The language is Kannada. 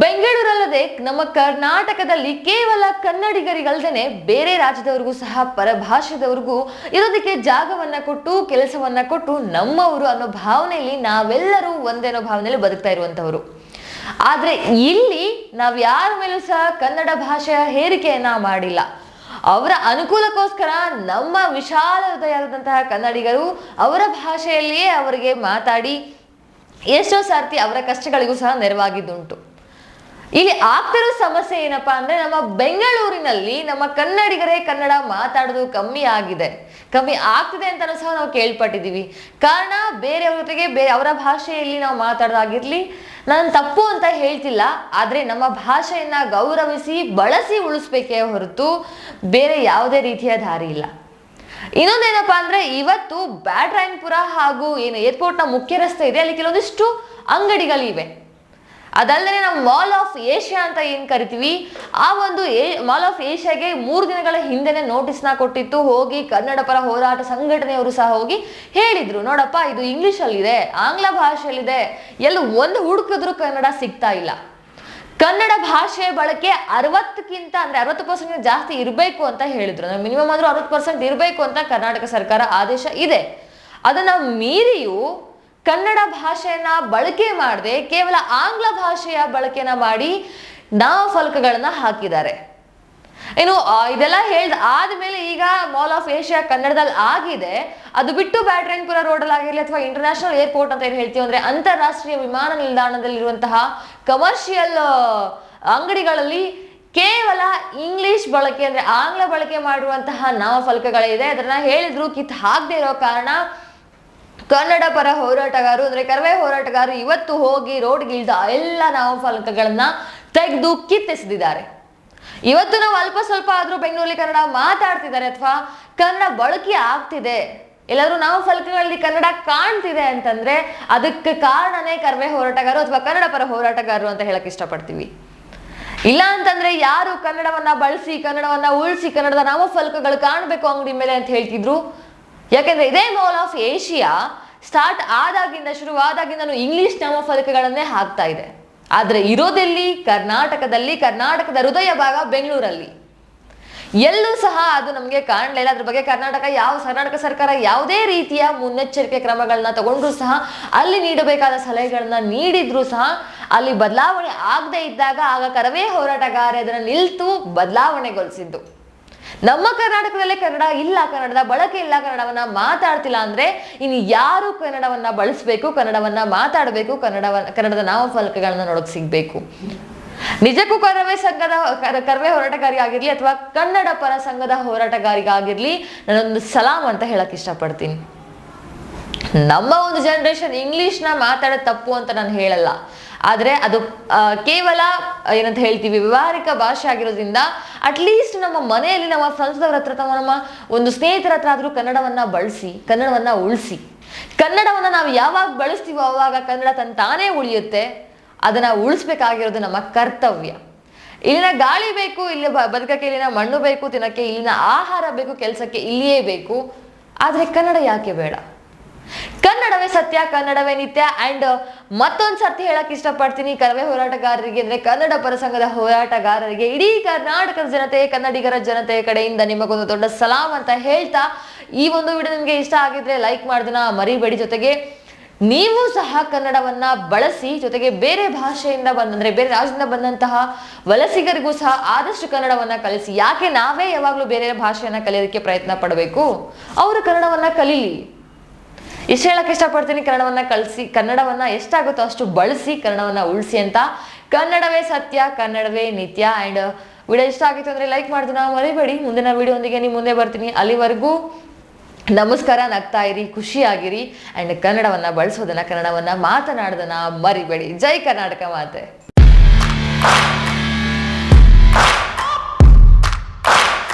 ಬೆಂಗಳೂರಲ್ಲದೆ ನಮ್ಮ ಕರ್ನಾಟಕದಲ್ಲಿ ಕೇವಲ ಕನ್ನಡಿಗರಿಗಲ್ದೇನೆ ಬೇರೆ ರಾಜ್ಯದವ್ರಿಗೂ ಸಹ ಪರಭಾಷೆದವ್ರಿಗೂ ಇರೋದಕ್ಕೆ ಜಾಗವನ್ನ ಕೊಟ್ಟು, ಕೆಲಸವನ್ನ ಕೊಟ್ಟು ನಮ್ಮವರು ಅನ್ನೋ ಭಾವನೆಯಲ್ಲಿ ನಾವೆಲ್ಲರೂ ಒಂದೇ ಅನ್ನೋ ಭಾವನೆಯಲ್ಲಿ ಬದುಕ್ತಾ ಇರುವಂತವರು ಆದ್ರೆ ಇಲ್ಲಿ ನಾವ್ ಯಾರ ಮೇಲೂ ಸಹ ಕನ್ನಡ ಭಾಷೆಯ ಹೇರಿಕೆಯನ್ನ ಮಾಡಿಲ್ಲ. ಅವರ ಅನುಕೂಲಕ್ಕೋಸ್ಕರ ನಮ್ಮ ವಿಶಾಲ ಹೃದಯದಂತಹ ಕನ್ನಡಿಗರು ಅವರ ಭಾಷೆಯಲ್ಲಿಯೇ ಅವರಿಗೆ ಮಾತಾಡಿ, ಎಷ್ಟೋ ಸಾರ್ತಿ ಅವರ ಕಷ್ಟಗಳಿಗೂ ಸಹ ನೆರವಾಗಿದ್ದುಂಟು. ಇಲ್ಲಿ ಆಗ್ತಿರೋ ಸಮಸ್ಯೆ ಏನಪ್ಪಾ ಅಂದ್ರೆ ನಮ್ಮ ಬೆಂಗಳೂರಿನಲ್ಲಿ ನಮ್ಮ ಕನ್ನಡಿಗರೇ ಕನ್ನಡ ಮಾತಾಡೋದು ಕಮ್ಮಿ ಆಗಿದೆ. ಕಮ್ಮಿ ಆಗ್ತಿದೆ ಅಂತ ಸಹ ನಾವು ಕೇಳ್ಪಟ್ಟಿದ್ದೀವಿ. ಕಾರಣ ಬೇರೆಯವ್ರ ಜೊತೆಗೆ ಬೇರೆ ಅವರ ಭಾಷೆಯಲ್ಲಿ ನಾವು ಮಾತಾಡೋದಾಗಿರ್ಲಿ ನಾನು ತಪ್ಪು ಅಂತ ಹೇಳ್ತಿಲ್ಲ, ಆದ್ರೆ ನಮ್ಮ ಭಾಷೆಯನ್ನ ಗೌರವಿಸಿ, ಬಳಸಿ ಉಳಿಸ್ಬೇಕೇ ಹೊರತು ಬೇರೆ ಯಾವುದೇ ರೀತಿಯ ದಾರಿ ಇಲ್ಲ. ಇನ್ನೊಂದೇನಪ್ಪಾ ಅಂದ್ರೆ ಇವತ್ತು ಬ್ಯಾಟ್ರಾಯನ್ಪುರ ಹಾಗೂ ಏನು ಏರ್ಪೋರ್ಟ್ನ ಮುಖ್ಯ ರಸ್ತೆ ಇದೆ, ಅಲ್ಲಿ ಕೆಲವೊಂದಿಷ್ಟು ಅಂಗಡಿಗಳಿವೆ. ಅದಲ್ಲದೆ ನಾವು ಮಾಲ್ ಆಫ್ ಏಷ್ಯಾ ಅಂತ ಏನ್ ಕರಿತೀವಿ? ಆ ಒಂದು ಮಾಲ್ ಆಫ್ ಏಷ್ಯಾಗೆ ಮೂರು ದಿನಗಳ ಹಿಂದೆನೆ ನೋಟಿಸ್ನ ಕೊಟ್ಟಿತ್ತು. ಹೋಗಿ ಕನ್ನಡ ಪರ ಹೋರಾಟ ಸಂಘಟನೆಯವರು ಸಹ ಹೋಗಿ ಹೇಳಿದ್ರು. ನೋಡಪ್ಪ, ಇದು ಇಂಗ್ಲಿಷ್ ಅಲ್ಲಿದೆ ಆಂಗ್ಲ ಭಾಷೆಯಲ್ಲಿದೆ. ಎಲ್ಲ ಒಂದು ಹುಡುಕಿದ್ರು ಕನ್ನಡ ಸಿಗ್ತಾ ಇಲ್ಲ. ಕನ್ನಡ ಭಾಷೆಯ ಬಳಕೆ ಅರವತ್ತಕ್ಕಿಂತ ಅಂದ್ರೆ ಅರವತ್ತು ಪರ್ಸೆಂಟ್ ಜಾಸ್ತಿ ಇರಬೇಕು ಅಂತ ಹೇಳಿದ್ರು. ಮಿನಿಮಮ್ ಆದ್ರೂ ಅರವತ್ತು ಪರ್ಸೆಂಟ್ ಇರಬೇಕು ಅಂತ ಕರ್ನಾಟಕ ಸರ್ಕಾರ ಆದೇಶ ಇದೆ. ಅದನ್ನ ಮೀರಿಯೂ ಕನ್ನಡ ಭಾಷೆಯನ್ನ ಬಳಕೆ ಮಾಡದೆ ಕೇವಲ ಆಂಗ್ಲ ಭಾಷೆಯ ಬಳಕೆನ ಮಾಡಿ ನಾಮಫಲಕಗಳನ್ನ ಹಾಕಿದ್ದಾರೆ. ಏನು ಇದೆಲ್ಲ ಹೇಳ್ದ ಆದ್ಮೇಲೆ ಈಗ ಮಾಲ್ ಆಫ್ ಏಷ್ಯಾ ಕನ್ನಡದಲ್ಲಿ ಆಗಿದೆ. ಅದು ಬಿಟ್ಟು ಬ್ಯಾಟ್ರಾಯನ್ಪುರ ರೋಡಲ್ಲಿ ಆಗಿರಲಿ ಅಥವಾ ಇಂಟರ್ನ್ಯಾಷನಲ್ ಏರ್ಪೋರ್ಟ್ ಅಂತ ಏನು ಹೇಳ್ತೀವಿ ಅಂದ್ರೆ ಅಂತಾರಾಷ್ಟ್ರೀಯ ವಿಮಾನ ನಿಲ್ದಾಣದಲ್ಲಿರುವಂತಹ ಕಮರ್ಷಿಯಲ್ ಅಂಗಡಿಗಳಲ್ಲಿ ಕೇವಲ ಇಂಗ್ಲಿಷ್ ಬಳಕೆ ಅಂದ್ರೆ ಆಂಗ್ಲ ಬಳಕೆ ಮಾಡುವಂತಹ ನಾಮಫಲಕಗಳಿದೆ ಅದನ್ನ ಹೇಳಿದ್ರು ಕಿತ್ ಹಾಕದೇ ಇರೋ ಕಾರಣ ಕನ್ನಡ ಪರ ಹೋರಾಟಗಾರರು, ಅಂದ್ರೆ ಕರವೇ ಹೋರಾಟಗಾರರು ಇವತ್ತು ಹೋಗಿ ರೋಡ್ಗಿಳಿದ ಎಲ್ಲ ನಾಮಫಲಕಗಳನ್ನ ತೆಗೆದು ಕಿತ್ತೆಸೆದಿದ್ದಾರೆ. ಇವತ್ತು ನಾವು ಅಲ್ಪ ಸ್ವಲ್ಪ ಆದ್ರೂ ಬೆಂಗಳೂರಲ್ಲಿ ಕನ್ನಡ ಮಾತಾಡ್ತಿದ್ದಾರೆ ಅಥವಾ ಕನ್ನಡ ಬಳಕೆ ಆಗ್ತಿದೆ. ಎಲ್ಲಾದ್ರೂ ನಾಮಫಲಕಗಳಲ್ಲಿ ಕನ್ನಡ ಕಾಣ್ತಿದೆ ಅಂತಂದ್ರೆ ಅದಕ್ಕೆ ಕಾರಣನೇ ಕರ್ವೆ ಹೋರಾಟಗಾರರು ಅಥವಾ ಕನ್ನಡ ಪರ ಹೋರಾಟಗಾರರು ಅಂತ ಹೇಳಕ್ ಇಷ್ಟಪಡ್ತೀವಿ. ಇಲ್ಲ ಅಂತಂದ್ರೆ ಯಾರು ಕನ್ನಡವನ್ನ ಬಳಸಿ, ಕನ್ನಡವನ್ನ ಉಳಿಸಿ, ಕನ್ನಡದ ನಾಮಫಲಕಗಳು ಕಾಣಬೇಕು ಅಂಗಡಿ ಮೇಲೆ ಅಂತ ಹೇಳ್ತಿದ್ರು. ಯಾಕಂದ್ರೆ ಇದೇ ಮಾಲ್ ಆಫ್ ಏಷಿಯಾ ಸ್ಟಾರ್ಟ್ ಆದಾಗಿಂದ ಶುರುವಾದಾಗಿಂದನೂ ಇಂಗ್ಲಿಷ್ ನಾಮಫಲಕಗಳನ್ನೇ ಹಾಕ್ತಾ ಇದೆ. ಆದರೆ ಇರೋದೆಲ್ಲಿ? ಕರ್ನಾಟಕದಲ್ಲಿ, ಕರ್ನಾಟಕದ ಹೃದಯ ಭಾಗ ಬೆಂಗಳೂರಲ್ಲಿ. ಎಲ್ಲೂ ಸಹ ಅದು ನಮಗೆ ಕಾಣಲಿಲ್ಲ ಅದ್ರ ಬಗ್ಗೆ ಕರ್ನಾಟಕ ಯಾವ, ಕರ್ನಾಟಕ ಸರ್ಕಾರ ಯಾವುದೇ ರೀತಿಯ ಮುನ್ನೆಚ್ಚರಿಕೆ ಕ್ರಮಗಳನ್ನ ತಗೊಂಡ್ರು ಸಹ ಅಲ್ಲಿ ನೀಡಬೇಕಾದ ಸಲಹೆಗಳನ್ನ ನೀಡಿದ್ರು ಸಹ ಅಲ್ಲಿ ಬದಲಾವಣೆ ಆಗದೆ ಇದ್ದಾಗ ಆಗ ಕರವೇ ಹೋರಾಟಗಾರ ಅದನ್ನು ನಿಲ್ತು ಬದಲಾವಣೆಗೊಳಿಸಿದ್ದು ನಮ್ಮ ಕರ್ನಾಟಕದಲ್ಲೇ ಕನ್ನಡ ಇಲ್ಲ ಕನ್ನಡದ ಬಳಕೆ ಇಲ್ಲ ಕನ್ನಡವನ್ನ ಮಾತಾಡ್ತಿಲ್ಲ ಅಂದ್ರೆ ಇನ್ನು ಯಾರು ಕನ್ನಡವನ್ನ ಬಳಸಬೇಕು, ಕನ್ನಡವನ್ನ ಮಾತಾಡಬೇಕು ಕನ್ನಡವನ್ನ ಕನ್ನಡದ ನಾಮಫಲಕಗಳನ್ನ ನೋಡಕ್ ಸಿಗ್ಬೇಕು. ನಿಜಕ್ಕೂ ಕರವೇ ಸಂಘದ, ಕರ- ಕರವೇ ಹೋರಾಟಗಾರಿ ಆಗಿರ್ಲಿ ಅಥವಾ ಕನ್ನಡ ಪರ ಸಂಘದ ಹೋರಾಟಗಾರಿಗಾಗಿರ್ಲಿ, ನಾನೊಂದು ಸಲಾಂ ಅಂತ ಹೇಳಕ್ ಇಷ್ಟಪಡ್ತೀನಿ. ನಮ್ಮ ಒಂದು ಜನರೇಷನ್ ಇಂಗ್ಲಿಷ್ನ ಮಾತಾಡೋದು ತಪ್ಪು ಅಂತ ನಾನು ಹೇಳಲ್ಲ. ಆದರೆ ಅದು ಕೇವಲ ಏನಂತ ಹೇಳ್ತೀವಿ, ವ್ಯವಹಾರಿಕ ಭಾಷೆ ಆಗಿರೋದ್ರಿಂದ ಅಟ್ಲೀಸ್ಟ್ ನಮ್ಮ ಮನೆಯಲ್ಲಿ ನಮ್ಮ ಸಂಸದರ ಹತ್ರ ನಮ್ಮ ಒಂದು ಸ್ನೇಹಿತರ ಹತ್ರ ಆದ್ರೂ ಕನ್ನಡವನ್ನ ಬಳಸಿ, ಕನ್ನಡವನ್ನ ಉಳಿಸಿ. ಕನ್ನಡವನ್ನ ನಾವು ಯಾವಾಗ ಬಳಸ್ತೀವೋ ಅವಾಗ ಕನ್ನಡ ತನ್ನ ತಾನೇ ಉಳಿಯುತ್ತೆ. ಅದನ್ನ ಉಳಿಸ್ಬೇಕಾಗಿರೋದು ನಮ್ಮ ಕರ್ತವ್ಯ. ಇಲ್ಲಿನ ಗಾಳಿ ಬೇಕು, ಇಲ್ಲಿ ಬದುಕಕ್ಕೆ ಇಲ್ಲಿನ ಮಣ್ಣು ಬೇಕು, ತಿನ್ನಕ್ಕೆ ಇಲ್ಲಿನ ಆಹಾರ ಬೇಕು, ಕೆಲಸಕ್ಕೆ ಇಲ್ಲಿಯೇ ಬೇಕು. ಆದರೆ ಕನ್ನಡ ಯಾಕೆ ಬೇಡ? ಕನ್ನಡವೇ ಸತ್ಯ, ಕನ್ನಡವೇ ನಿತ್ಯ ಅಂಡ್ ಮತ್ತೊಂದು ಸರ್ತಿ ಹೇಳಕ್ ಇಷ್ಟಪಡ್ತೀನಿ ಕರವೇ ಹೋರಾಟಗಾರರಿಗೆ ಅಂದ್ರೆ ಕನ್ನಡ ಪರ ಸಂಘದ ಹೋರಾಟಗಾರರಿಗೆ. ಇಡೀ ಕರ್ನಾಟಕದ ಜನತೆ, ಕನ್ನಡಿಗರ ಜನತೆ ಕಡೆಯಿಂದ ನಿಮಗೊಂದು ದೊಡ್ಡ ಸಲಾಂ ಅಂತ ಹೇಳ್ತಾ ಈ ಒಂದು ವಿಡಿಯೋ ನಿಮ್ಗೆ ಇಷ್ಟ ಆಗಿದ್ರೆ ಲೈಕ್ ಮಾಡೋದನ್ನ ಮರಿಬೇಡಿ. ಜೊತೆಗೆ ನೀವು ಸಹ ಕನ್ನಡವನ್ನ ಬಳಸಿ, ಜೊತೆಗೆ ಬೇರೆ ಭಾಷೆಯಿಂದ ಬಂದಂದ್ರೆ ಬೇರೆ ರಾಜ್ಯದಿಂದ ಬಂದಂತಹ ವಲಸಿಗರಿಗೂ ಸಹ ಆದಷ್ಟು ಕನ್ನಡವನ್ನ ಕಲಿಸಿ. ಯಾಕೆ ನಾವೇ ಯಾವಾಗ್ಲೂ ಬೇರೆ ಭಾಷೆಯನ್ನ ಕಲಿಯೋದಕ್ಕೆ ಪ್ರಯತ್ನ ಪಡಬೇಕು? ಅವರು ಕನ್ನಡವನ್ನ ಕಲೀಲಿ. ಇಷ್ಟು ಹೇಳಕ್ ಇಷ್ಟಪಡ್ತೀನಿ. ಕನ್ನಡವನ್ನ ಕಳಿಸಿ, ಕನ್ನಡವನ್ನ ಎಷ್ಟಾಗುತ್ತೋ ಅಷ್ಟು ಬಳಸಿ ಕನ್ನಡವನ್ನ ಉಳಿಸಿ ಅಂತ. ಕನ್ನಡವೇ ಸತ್ಯ, ಕನ್ನಡವೇ ನಿತ್ಯ. ಅಂಡ್ ವಿಡಿಯೋ ಇಷ್ಟ ಆಗಿತ್ತು ಅಂದ್ರೆ ಲೈಕ್ ಮಾಡೋದನ್ನ ಮರಿಬೇಡಿ. ಮುಂದಿನ ವಿಡಿಯೋಂದಿಗೆ ನೀವು ಮುಂದೆ ಬರ್ತೀನಿ. ಅಲ್ಲಿವರೆಗೂ ನಮಸ್ಕಾರ, ನಗ್ತಾ ಇರಿ, ಖುಷಿಯಾಗಿರಿ. ಅಂಡ್ ಕನ್ನಡವನ್ನ ಬಳಸೋದನ್ನ, ಕನ್ನಡವನ್ನ ಮಾತನಾಡೋದನ್ನ ಮರಿಬೇಡಿ. ಜೈ ಕರ್ನಾಟಕ ಮಾತೆ.